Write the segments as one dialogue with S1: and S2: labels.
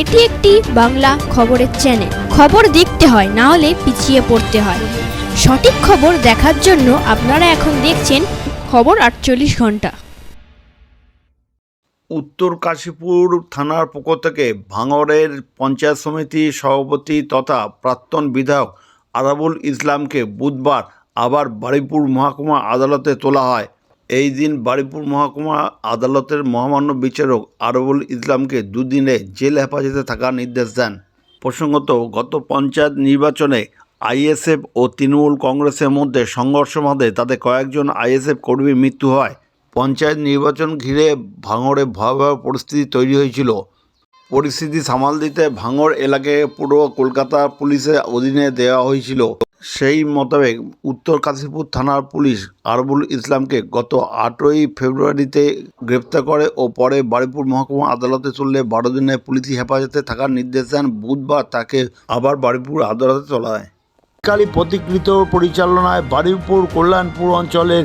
S1: এটি একটি বাংলা খবরের চ্যানেল খবর দেখতে হয়, না হলে পিছিয়ে পড়তে হয়। সঠিক খবর দেখার জন্য আপনারা এখন দেখছেন খবর আটচল্লিশ ঘণ্টা।
S2: উত্তর কাশীপুর থানার পক্ষ থেকে ভাঙড়ের পঞ্চায়েত সমিতি সভাপতি তথা প্রাক্তন বিধায়ক আরাবুল ইসলামকে বুধবার আবার বারুইপুর মহকুমা আদালতে তোলা হয়। এই দিন বারুইপুর মহকুমা আদালতের মহামান্য বিচারক আরবুল ইসলামকে দুদিনে জেল হেফাজতে থাকার নির্দেশ দেন। প্রসঙ্গত, গত পঞ্চায়েত নির্বাচনে আইএসএফ ও তৃণমূল কংগ্রেসের মধ্যে সংঘর্ষ বাঁধে তাতে কয়েকজন আইএসএফ কর্মীর মৃত্যু হয়। পঞ্চায়েত নির্বাচন ঘিরে ভাঙড়ে ভয়াবহ পরিস্থিতি তৈরি হয়েছিল। পরিস্থিতি সামাল দিতে ভাঙড় এলাকায় পুরো কলকাতা পুলিশের অধীনে দেওয়া হয়েছিল। সেই মোতাবেক উত্তর কাশীপুর থানার পুলিশ আরবুল ইসলামকে গত আটই ফেব্রুয়ারিতে গ্রেপ্তার করে ও পরে বারুইপুর মহকুমা আদালতে চললে বারো দিনের পুলিশি হেফাজতে থাকার নির্দেশ দেন। বুধবার তাকে আবার বারুইপুর আদালতে তোলা হয়। কালী প্রতিকৃত পরিচালনায় বারুইপুর কল্যাণপুর অঞ্চলের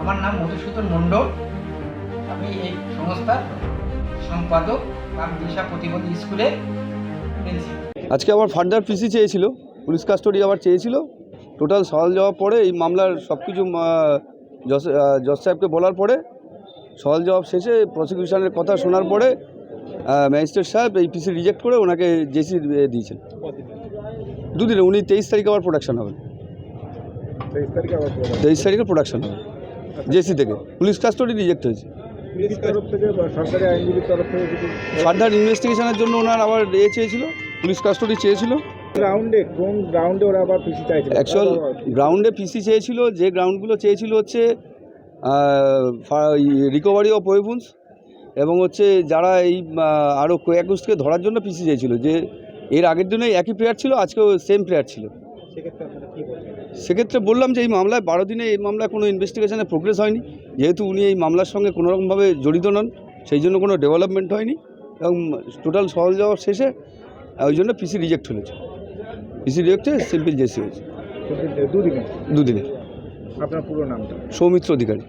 S3: আমার নাম মধুসূদন মণ্ডল। আমি এই সংস্থার সম্পাদক রাম দিশা প্রতিবন্ধী স্কুলে
S4: আজকে আবার ফার্দার পিসি চেয়েছিল পুলিশ কাস্টডি আবার চেয়েছিল। টোটাল সওয়াল জবাব পরে এই মামলার সব কিছু জজ সাহেবকে বলার পরে সওয়াল জবাব শেষে প্রসিকিউশনের কথা শোনার পরে ম্যাজিস্ট্রেট সাহেব এই পিসি রিজেক্ট করে ওনাকে জেসি দিয়েছেন। দুদিনে উনি তেইশ তারিখে আবার প্রোডাকশন হবে। তেইশ তারিখে প্রোডাকশন হবে। জেসি থেকে। পুলিশ কাস্টডি রিজেক্ট হয়েছে।
S5: পুলিশ থেকে সরকারি আইনজীবীর থেকে
S4: ফার্দার ইনভেস্টিগেশনের জন্য ওনার আবার এ চেয়েছিল পুলিশ কাস্টডি চেয়েছিল।
S5: গ্রাউন্ডে কোন গ্রাউন্ডে ওরা আবার পিসি চাইছে
S4: অ্যাকচুয়াল গ্রাউন্ডে পিসি চেয়েছিল যে গ্রাউন্ডগুলো চেয়েছিল হচ্ছে রিকভারি অফ ওয়েপন্স এবং হচ্ছে যারা এই আরও একুশকে ধরার জন্য পিসি চেয়েছিল। যে এর আগের দিনে একই প্লেয়ার ছিল আজকেও সেম প্লেয়ার ছিল।
S5: সেক্ষেত্রে
S4: বললাম যে এই মামলায় বারো দিনে এই মামলায় কোনো ইনভেস্টিগেশনে প্রোগ্রেস হয়নি। যেহেতু উনি এই মামলার সঙ্গে কোনোরকমভাবে জড়িত নন সেই জন্য কোনো ডেভেলপমেন্ট হয়নি এবং টোটাল সহজ যাওয়ার শেষে ওই জন্য পিসি রিজেক্ট হয়েছে পিসি রিজেক্ট হয়ে সিম্পল জেসি হয়েছে।
S5: দুদিনে
S4: দুদিনে
S5: আপনার পুরো নামটা?
S4: সৌমিত্র অধিকারী।